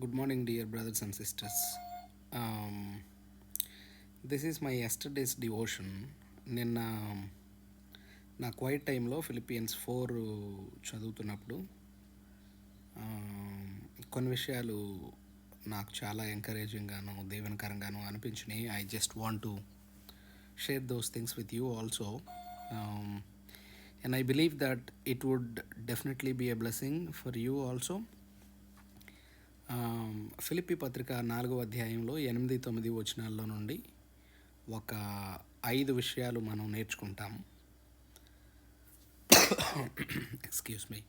Good morning, dear brothers and sisters. Um, this is my yesterday's devotion. నిన్న um, నా quiet టైంలో Philippians four చదువుతున్నప్పుడు um, కొన్ని విషయాలు నాకు చాలా ఎంకరేజింగ్గాను దీవెనకరంగాను అనిపించినాయి I just want to share those things with you also and I believe that it would definitely be a blessing for you also Philippi పత్రిక నాలుగో అధ్యాయంలో ఎనిమిది తొమ్మిది వచనాల్లో నుండి ఒక ఐదు విషయాలు మనం నేర్చుకుంటాం. ఎక్స్క్యూజ్ మీ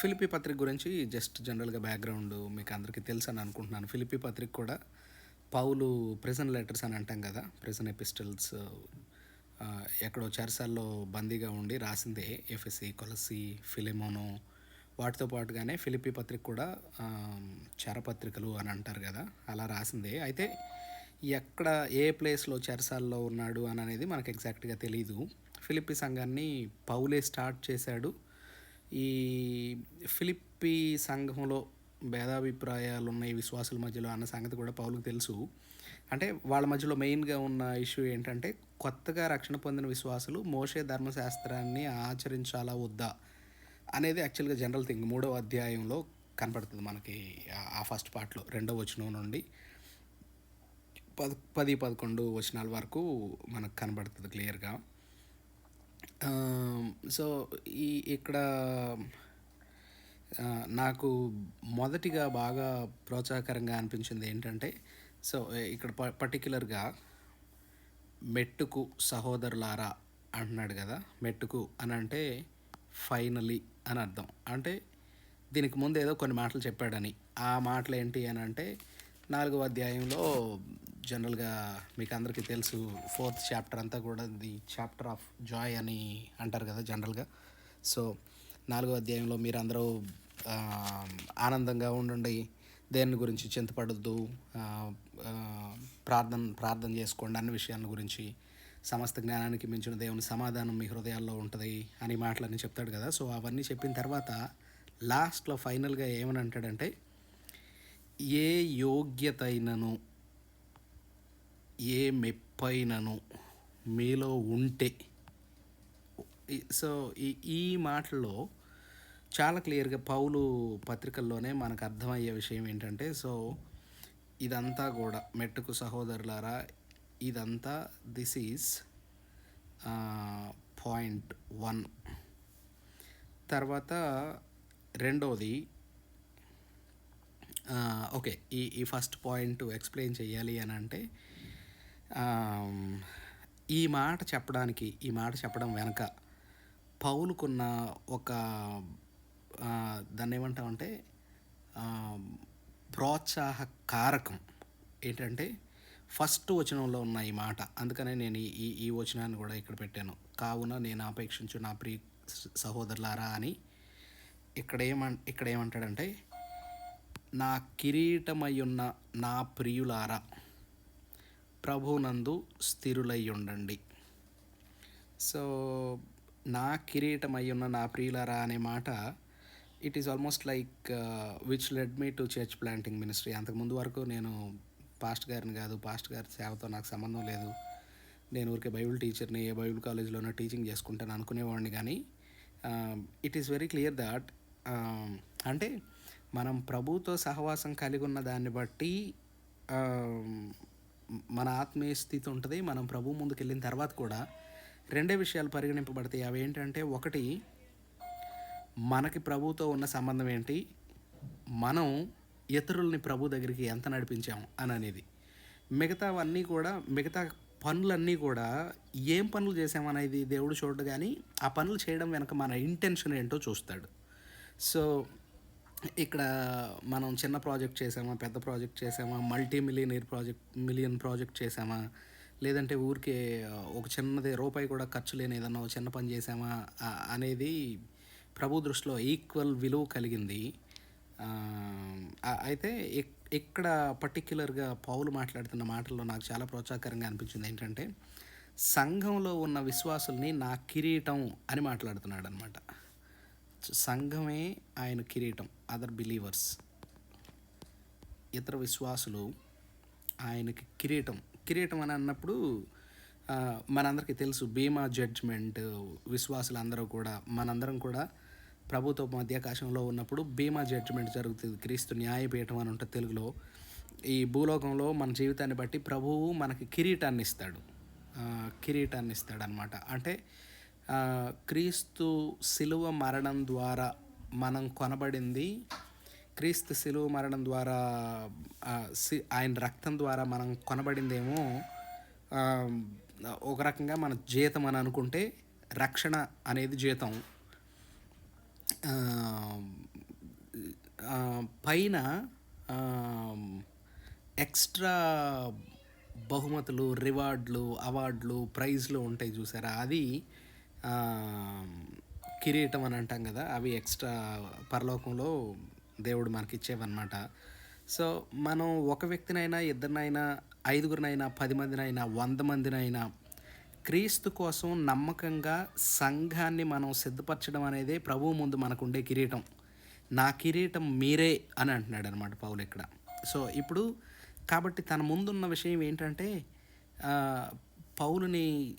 ఫిలిపి పత్రిక గురించి జస్ట్ జనరల్గా బ్యాక్గ్రౌండ్ మీకు అందరికీ తెలుసు అని అనుకుంటున్నాను. ఫిలిపి పత్రిక కూడా పౌలు ప్రిజన్ లెటర్స్ అని అంటాం కదా ప్రిజన్ ఎపిస్టల్స్ ఎక్కడో చెరసాల్లో బందీగా ఉండి రాసిందే ఎఫ్ఎస్సి కొలసి ఫిలిమోనో వాటితో పాటుగానే ఫిలిపి పత్రిక కూడా చరపత్రికలు అని అంటారు కదా అలా రాసిందే. అయితే ఎక్కడ ఏ ప్లేస్లో చెరసాల్లో ఉన్నాడు అని అనేది మనకు ఎగ్జాక్ట్గా తెలియదు ఫిలిప్పి సంఘాన్ని పౌలే స్టార్ట్ చేశాడు. ఈ ఫిలిప్పి సంఘంలో భేదాభిప్రాయాలు ఉన్నాయి విశ్వాసుల మధ్యలో అన్న సంగతి కూడా పౌలకు తెలుసు. అంటే వాళ్ళ మధ్యలో మెయిన్గా ఉన్న ఇష్యూ ఏంటంటే కొత్తగా రక్షణ పొందిన విశ్వాసులు మోషే ధర్మశాస్త్రాన్ని ఆచరించాలా వద్దా? అనేది యాక్చువల్గా జనరల్ థింగ్. మూడవ అధ్యాయంలో కనపడుతుంది మనకి ఆ- ఫస్ట్ పార్ట్లో రెండవ వచనం నుండి. పది పది పదకొండు వచనాల వరకు మనకు కనబడుతుంది క్లియర్గా. సో ఈ ఇక్కడ నాకు మొదటిగా బాగా ప్రోత్సాహకరంగా అనిపించింది ఏంటంటే సో ఇక్కడ ప పర్టిక్యులర్గా మెట్టుకు సహోదరులారా అంటున్నాడు కదా. మెట్టుకు అని అంటే ఫైనలీ అని అర్థం. అంటే దీనికి ముందు ఏదో కొన్ని మాటలు చెప్పాడని. ఆ మాటలు ఏంటి అని అంటే నాలుగవ అధ్యాయంలో జనరల్గా మీకు అందరికీ తెలుసు ఫోర్త్ చాప్టర్ అంతా కూడా ది చాప్టర్ ఆఫ్ జాయ్ అని అంటారు కదా జనరల్గా. సో నాలుగవ అధ్యాయంలో మీరు అందరూ ఆనందంగా ఉండండి. దేని గురించి చింతపడద్దు. ప్రార్థన ప్రార్థన చేసుకోండి అన్ని విషయాల గురించి సమస్త జ్ఞానానికి మించిన దేవుని సమాధానం మీ హృదయాల్లో ఉంటుంది అని మాటలన్నీ చెప్తాడు కదా. సో అవన్నీ చెప్పిన తర్వాత లాస్ట్లో ఫైనల్గా ఏమని అంటాడంటే ఏ యోగ్యత అయినను ఏ మెప్పైనను మీలో ఉంటే. సో ఈ ఈ మాటల్లో చాలా క్లియర్గా పౌలు పత్రికల్లోనే మనకు అర్థమయ్యే విషయం ఏంటంటే సో ఇదంతా కూడా మెట్టుకు సహోదరులారా ఇదంతా దిస్ ఈజ్ పాయింట్ వన్ తర్వాత రెండోది ఓకే ఈ ఈ ఫస్ట్ పాయింట్ ఎక్స్ప్లెయిన్ చేయాలి అని అంటే ఈ మాట చెప్పడానికి ఈ మాట చెప్పడం వెనక పౌలుకున్న ఒక దాన్ని ఏమంటామంటే ప్రోత్సాహకారకం. ప్రోత్సాహ కారకం ఏంటంటే ఫస్ట్ వచనంలో ఉన్న ఈ మాట. అందుకనే నేను ఈ ఈ- వచనాన్ని కూడా ఇక్కడ పెట్టాను. కావున నేను ఆపేక్షించు నా ప్రియ సహోదరులారా అని ఇక్కడ ఏమన్ ఇక్కడ ఏమంటాడంటే నా కిరీటమయ్యున్న నా ప్రియులారా ప్రభునందు స్థిరులై ఉండండి సో నా కిరీటమయ్యున్న నా ప్రియులారా అనే మాట it is almost like which led me to church planting ministry అంతకుముందు వరకు నేను పాస్ట్ గారిని కాదు పాస్ట్ గారి సేవతో నాకు సంబంధం లేదు. నేను ఊరికే బైబిల్ టీచర్ని ఏ బైబిల్ కాలేజ్లోనో టీచింగ్ చేసుకుంటాను అనుకునేవాడిని కానీ it is very clear that అంటే మనం ప్రభుతో సహవాసం కలిగి ఉన్న దాన్ని బట్టి మన ఆత్మీయ స్థితి ఉంటుంది మనం ప్రభు ముందుకు వెళ్ళిన తర్వాత కూడా రెండే విషయాలు పరిగణింపబడతాయి. అవి ఏంటంటే ఒకటి మనకి ప్రభుతో ఉన్న సంబంధం ఏంటి? మనం ఇతరుల్ని ప్రభు దగ్గరికి ఎంత నడిపించాము అని అనేది. మిగతావన్నీ కూడా మిగతా పనులన్నీ కూడా ఏం పనులు చేసామనేది దేవుడు చూడడు కానీ ఆ పనులు చేయడం వెనక మన ఇంటెన్షన్ ఏంటో చూస్తాడు. సో ఇక్కడ మనం చిన్న ప్రాజెక్ట్ చేసామా పెద్ద ప్రాజెక్ట్ చేసామా multi millionaire project million project చేసామా లేదంటే ఊరికే ఒక చిన్నది రూపాయి కూడా ఖర్చు లేని ఏదన్నా చిన్న పని చేసామా అనేది ప్రభు దృష్టిలో ఈక్వల్ విలువ కలిగింది. అయితే ఇక్కడ పర్టిక్యులర్గా పౌలు మాట్లాడుతున్న మాటల్లో నాకు చాలా ప్రోత్సాహకరంగా అనిపించింది ఏంటంటే సంఘంలో ఉన్న విశ్వాసుల్ని నా కిరీటం అని మాట్లాడుతున్నాడు అనమాట సంఘమే ఆయన కిరీటం అదర్ బిలీవర్స్ ఇతర విశ్వాసులు ఆయనకి కిరీటం కిరీటం అని అన్నప్పుడు మనందరికీ తెలుసు బీమా జడ్జ్మెంట్ విశ్వాసులు అందరూ కూడా మనందరం కూడా ప్రభుత్వ మధ్యాకాశంలో ఉన్నప్పుడు బీమా జడ్జిమెంట్ జరుగుతుంది. క్రీస్తు న్యాయపీఠం అని ఉంటుంది తెలుగులో. ఈ భూలోకంలో మన జీవితాన్ని బట్టి ప్రభువు మనకి కిరీటాన్ని ఇస్తాడు. కిరీటాన్ని ఇస్తాడు అనమాట అంటే క్రీస్తు శిలువ మరణం ద్వారా మనం కొనబడింది క్రీస్తు శిలువ మరణం ద్వారా సి- ఆయన రక్తం ద్వారా మనం కొనబడిందేమో ఒక రకంగా మన జీతం అని అనుకుంటే రక్షణ అనేది జీతం. పైన ఎక్స్ట్రా బహుమతులు రివార్డులు అవార్డులు ప్రైజ్లు ఉంటాయి చూసారా? అది కిరీటం అని అంటాం కదా అవి ఎక్స్ట్రా పరలోకంలో దేవుడు మనకి ఇచ్చేవన్నమాట సో మనం ఒక వ్యక్తినైనా ఇద్దరినైనా ఐదుగురినైనా పది మందినైనా వంద మందినైనా క్రీస్తు కోసం నమ్మకంగా సంఘాన్ని మనం సిద్ధపరచడం అనేది ప్రభువు ముందు మనకుండే కిరీటం. నా కిరీటం మీరే అని అంటున్నాడు అనమాట పౌలు ఇక్కడ. సో ఇప్పుడు కాబట్టి తన ముందున్న విషయం ఏంటంటే పౌలుని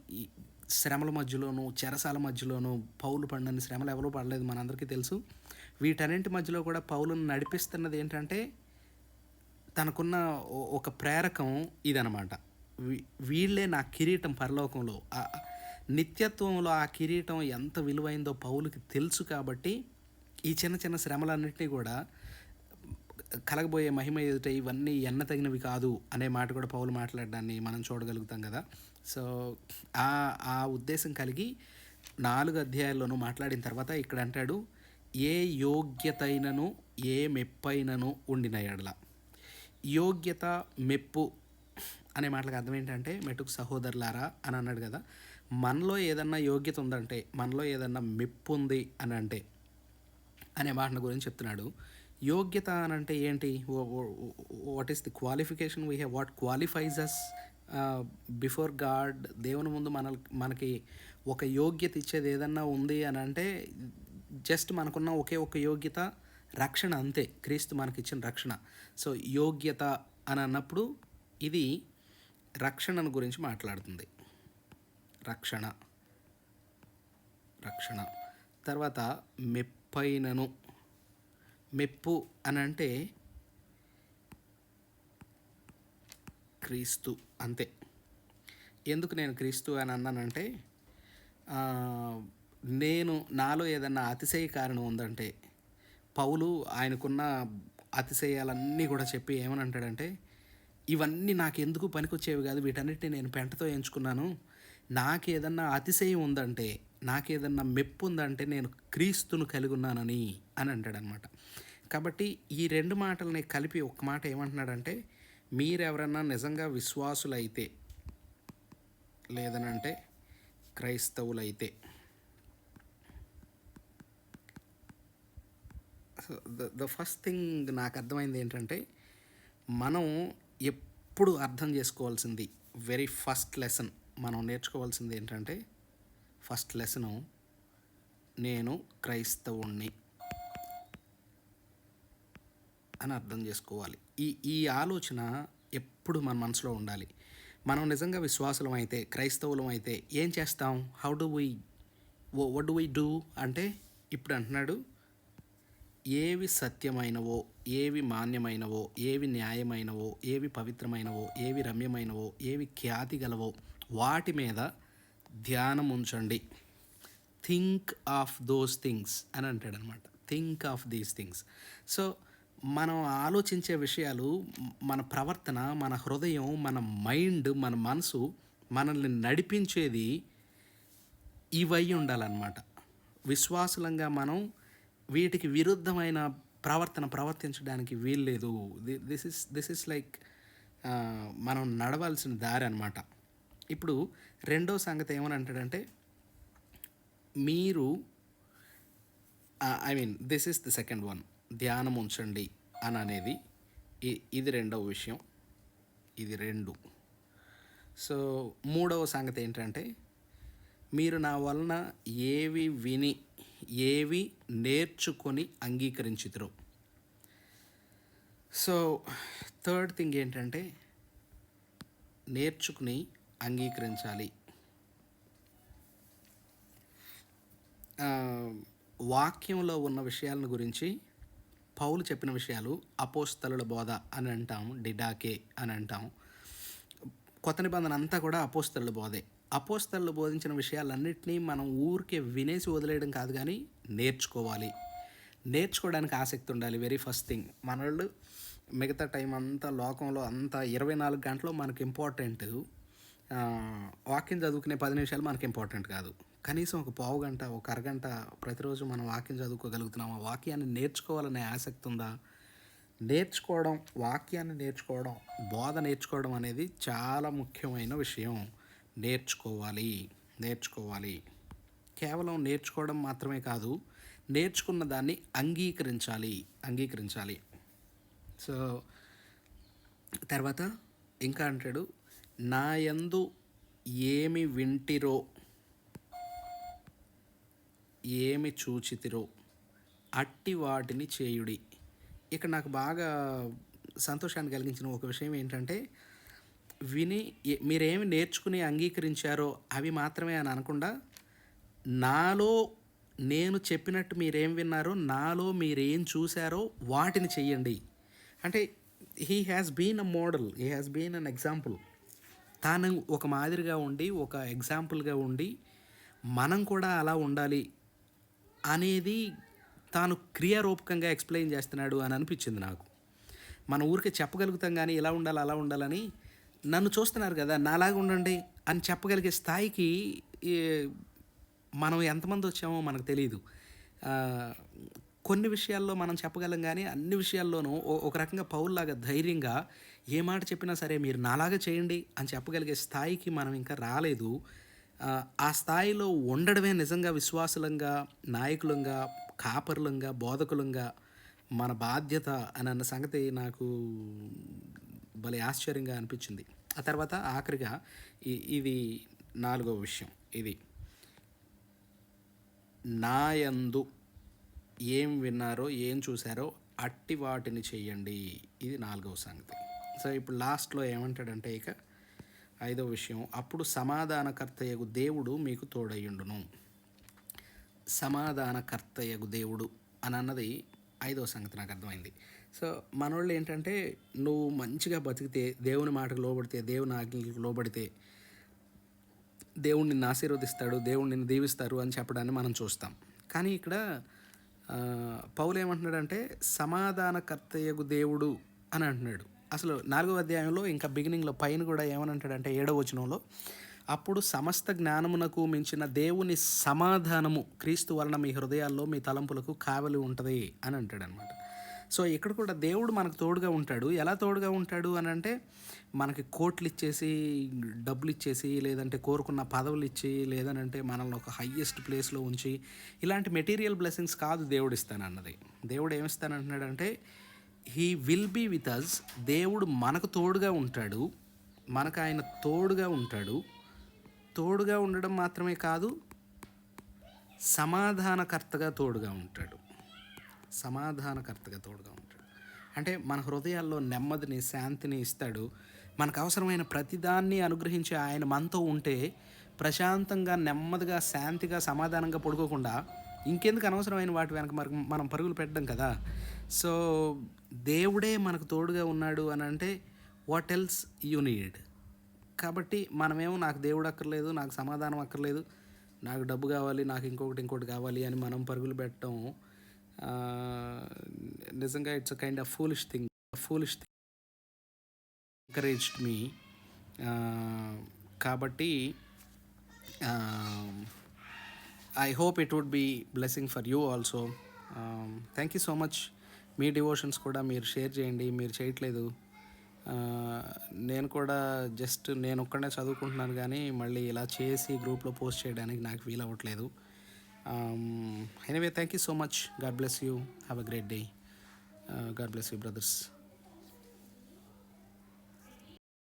శ్రమల మధ్యలోనూ చెరసాల మధ్యలోనూ పౌలు పడిన శ్రమలు ఎవరూ పడలేదు మనందరికీ తెలుసు. వీటన్నింటి మధ్యలో కూడా పౌలుని నడిపిస్తున్నది ఏంటంటే తనకున్న ఓ- ఒక ప్రేరకం ఇదనమాట వీళ్ళే నా కిరీటం పరలోకంలో. ఆ నిత్యత్వంలో ఆ కిరీటం ఎంత విలువైందో పౌలుకి తెలుసు కాబట్టి ఈ చిన్న చిన్న శ్రమలన్నింటినీ కూడా కలగబోయే మహిమ ఎదుట ఇవన్నీ ఎన్న తగినవి కాదు అనే మాట కూడా పౌలు మాట్లాడడాన్ని మనం చూడగలుగుతాం కదా. సో ఆ ఆ ఉద్దేశం కలిగి నాలుగు అధ్యాయాల్లోనూ మాట్లాడిన తర్వాత ఇక్కడ అంటాడు ఏ యోగ్యతైనను ఏ మెప్పైనను ఉండిన ఎడల. యోగ్యత మెప్పు అనే మాటలకు అర్థం ఏంటంటే మెట్టుకు సహోదరులారా అని అన్నాడు కదా. మనలో ఏదన్నా యోగ్యత ఉందంటే మనలో ఏదన్నా మెప్పు ఉంది అని అంటే అనే మాటల గురించి చెప్తున్నాడు. యోగ్యత అని అంటే ఏంటి? What is the qualification we have what qualifies us before God దేవుని ముందు మన మనకి ఒక యోగ్యత ఇచ్చేది ఏదన్నా ఉంది అని అంటే జస్ట్ మనకున్న ఒకే ఒక యోగ్యత రక్షణ అంతే. క్రీస్తు మనకిచ్చిన రక్షణ. సో యోగ్యత అని అన్నప్పుడు ఇది రక్షణను గురించి మాట్లాడుతుంది. రక్షణ. రక్షణ. తర్వాత మెప్పైనను. మెప్పు అని అంటే క్రీస్తు. అంతే. ఎందుకు నేను క్రీస్తు అని అన్నానంటే నేను నాలో ఏదన్నా అతిశయ కారణం ఉందంటే పౌలు ఆయనకున్న అతిశయాలన్నీ కూడా చెప్పి ఏమని అంటాడంటే ఇవన్నీ నాకు ఎందుకు పనికొచ్చేవి కాదు వీటన్నిటిని నేను పెంటతో ఎంచుకున్నాను. నాకు ఏదన్నా అతిశయం ఉందంటే నాకేదన్నా మెప్పు ఉందంటే నేను క్రీస్తును కలిగి ఉన్నానని అని అంటాడనమాట. కాబట్టి ఈ రెండు మాటలని కలిపి ఒక మాట ఏమంటున్నాడంటే మీరెవరన్నా నిజంగా విశ్వాసులైతే లేదనంటే క్రైస్తవులైతే. ద ద ఫస్ట్ థింగ్ నాకు అర్థమైంది ఏంటంటే మనం ఎప్పుడు అర్థం చేసుకోవాల్సింది వెరీ ఫస్ట్ లెసన్ మనం నేర్చుకోవాల్సింది ఏంటంటే ఫస్ట్ లెసను నేను క్రైస్తవుణ్ణి అని అర్థం చేసుకోవాలి. ఈ ఈ ఆలోచన ఎప్పుడు మన మనసులో ఉండాలి. మనం నిజంగా విశ్వాసులం అయితే క్రైస్తవులం అయితే ఏం చేస్తాం? How do we would do we do అంటే ఇప్పుడు అంటున్నాడు ఏవి సత్యమైనవో ఏవి మాన్యమైనవో ఏవి న్యాయమైనవో ఏవి పవిత్రమైనవో ఏవి రమ్యమైనవో ఏవి ఖ్యాతి గలవో వాటి మీద ధ్యానం ఉంచండి. థింక్ ఆఫ్ దోస్ థింగ్స్ అని అంటాడనమాట. Think of these things so మనం ఆలోచించే విషయాలు మన ప్రవర్తన మన హృదయం మన మైండ్ మన మనసు మనల్ని నడిపించేది ఇవై ఉండాలన్నమాట. విశ్వాసులంగా మనం వీటికి విరుద్ధమైన ప్రవర్తన ప్రవర్తించడానికి వీల్లేదు this is this is like మనం నడవాల్సిన దారి అనమాట ఇప్పుడు రెండో సంగతి ఏమని అంటాడంటే మీరు I mean this is the second one ధ్యానం ఉంచండి అని అనేది ఇది రెండవ విషయం. ఇది రెండు. సో మూడవ సంగతి ఏంటంటే మీరు నా వలన ఏవి విని ఏవి నేర్చుకొని అంగీకరించుతురు. సో థర్డ్ థింగ్ ఏంటంటే నేర్చుకుని అంగీకరించాలి. వాక్యంలో ఉన్న విషయాలను గురించి పౌలు చెప్పిన విషయాలు అపోస్తలుల బోధ అని అంటాం డిడాకే అని అంటాం. కొత్త నిబంధన అంతా కూడా అపోస్తలుల బోధే. అపోస్తలు బోధించిన విషయాలన్నింటినీ మనం ఊరికే వినేసి వదిలేయడం కాదు కానీ నేర్చుకోవాలి. నేర్చుకోవడానికి ఆసక్తి ఉండాలి. వెరీ ఫస్ట్ థింగ్ మనోళ్ళు మిగతా టైం అంతా లోకంలో అంతా ఇరవై నాలుగు గంటలు మనకి ఇంపార్టెంట్ వాక్యం చదువుకునే పది నిమిషాలు మనకి ఇంపార్టెంట్ కాదు. కనీసం ఒక పావు గంట ఒక అరగంట ప్రతిరోజు మనం వాక్యం చదువుకోగలుగుతున్నామా ఆ వాక్యాన్ని నేర్చుకోవాలనే ఆసక్తి ఉందా? నేర్చుకోవడం వాక్యాన్ని నేర్చుకోవడం బోధ నేర్చుకోవడం అనేది చాలా ముఖ్యమైన విషయం. నేర్చుకోవాలి నేర్చుకోవాలి. కేవలం నేర్చుకోవడం మాత్రమే కాదు నేర్చుకున్న దాన్ని అంగీకరించాలి అంగీకరించాలి. సో తర్వాత ఇంకా అంటాడు నా యందు ఏమి వింటిరో ఏమి చూచితిరో అట్టి వాటిని చేయుడి. ఇక నాకు బాగా సంతోషాన్ని కలిగించిన ఒక విషయం ఏంటంటే విని మీరేమి నేర్చుకుని అంగీకరించారో అవి మాత్రమే అని అనకుండా నాలో నేను చెప్పినట్టు మీరేం విన్నారో నాలో మీరేం చూశారో వాటిని చెయ్యండి. అంటే he has been a model he has been an example తాను ఒక మాదిరిగా ఉండి ఒక ఎగ్జాంపుల్గా ఉండి మనం కూడా అలా ఉండాలి అనేది తాను క్రియారూపకంగా ఎక్స్ప్లెయిన్ చేస్తున్నాడు అని అనిపించింది నాకు. మన ఊరికే చెప్పగలుగుతాం కానీ ఇలా ఉండాలి అలా ఉండాలని నన్ను చూస్తున్నారు కదా నాలాగా ఉండండి అని చెప్పగలిగే స్థాయికి మనం ఎంతమంది వచ్చామో మనకు తెలియదు కొన్ని విషయాల్లో మనం చెప్పగలం కానీ అన్ని విషయాల్లోనూ ఒక రకంగా పౌల్లాగా ధైర్యంగా ఏ మాట చెప్పినా సరే మీరు నాలాగా చేయండి అని చెప్పగలిగే స్థాయికి మనం ఇంకా రాలేదు. ఆ, ఆ స్థాయిలో ఉండడమే నిజంగా విశ్వాసులంగా నాయకులంగా కాపరులంగా బోధకులంగా మన బాధ్యత అని అన్న సంగతి నాకు భలే ఆశ్చర్యంగా అనిపించింది. ఆ తర్వాత ఆఖరిగా ఇది నాలుగో విషయం ఇది. నాయందు ఏం విన్నారో ఏం చూశారో అట్టి వాటిని చెయ్యండి ఇది నాలుగవ సంగతి. సో ఇప్పుడు లాస్ట్లో ఏమంటాడంటే ఇక ఐదో విషయం అప్పుడు సమాధానకర్తయగు దేవుడు మీకు తోడయ్యుండును. సమాధానకర్తయగు దేవుడు అని అన్నది ఐదో సంగతి నాకు అర్థమైంది. సో మనోళ్ళు ఏంటంటే నువ్వు మంచిగా బతికితే దేవుని మాటకు లోబడితే దేవుని ఆజ్ఞలకు లోబడితే దేవుడు నిన్ను ఆశీర్వదిస్తాడు దేవుడు నిన్ను దీవిస్తారు అని చెప్పడాన్ని మనం చూస్తాం. కానీ ఇక్కడ పౌలు ఏమంటున్నాడంటే సమాధానకర్తయ్యకు దేవుడు అని అంటున్నాడు. అసలు నాలుగో అధ్యాయంలో ఇంకా బిగినింగ్లో పైన కూడా ఏమని అంటాడంటే ఏడవ వచనంలో అప్పుడు సమస్త జ్ఞానమునకు మించిన దేవుని సమాధానము క్రీస్తు వలన మీ హృదయాల్లో మీ తలంపులకు కావలి ఉంటుంది అని అంటాడనమాట. సో ఇక్కడ కూడా దేవుడు మనకు తోడుగా ఉంటాడు. ఎలా తోడుగా ఉంటాడు అని అంటే మనకి కోట్లు ఇచ్చేసి డబ్బులు ఇచ్చేసి లేదంటే కోరుకున్న పదవులు ఇచ్చి లేదనంటే మనల్ని ఒక హయ్యెస్ట్ ప్లేస్లో ఉంచి ఇలాంటి మెటీరియల్ బ్లెస్సింగ్స్ కాదు దేవుడు ఇస్తానన్నది. దేవుడు ఏమిస్తానంటున్నాడంటే he will be with us దేవుడు మనకు తోడుగా ఉంటాడు. మనకు ఆయన తోడుగా ఉంటాడు. తోడుగా ఉండడం మాత్రమే కాదు సమాధానకర్తగా తోడుగా ఉంటాడు. సమాధానకర్తగా తోడుగా ఉంటాడు. అంటే మన హృదయాల్లో నెమ్మదిని శాంతిని ఇస్తాడు. మనకు అవసరమైన ప్రతిదాన్ని అనుగ్రహించి ఆయన మనతో ఉంటే ప్రశాంతంగా నెమ్మదిగా శాంతిగా సమాధానంగా పడుకోకుండా ఇంకెందుకు అనవసరమైన వాటి వెనక మనకు మనం పరుగులు పెట్టడం కదా? సో దేవుడే మనకు తోడుగా ఉన్నాడు అని అంటే వాట్ ఎల్స్ యూ నీడ్ కాబట్టి మనమేమో నాకు దేవుడు అక్కర్లేదు నాకు సమాధానం అక్కర్లేదు నాకు డబ్బు కావాలి నాకు ఇంకొకటి ఇంకోటి కావాలి అని మనం పరుగులు పెట్టడం నిజంగా it's a kind of foolish thing foolish thing encouraged me కాబట్టి I hope it would be blessing for you also thank you so much me devotions కూడా మీరు షేర్ చేయండి మీరు చేయట్లేదు. నేను కూడా జస్ట్ నేను ఒక్కడే చదువుకుంటున్నాను కానీ మళ్ళీ ఇలా చేసి గ్రూప్లో పోస్ట్ చేయడానికి నాకు Um, anyway, thank you so much. God bless you. Have a great day. Uh, God bless you, brothers.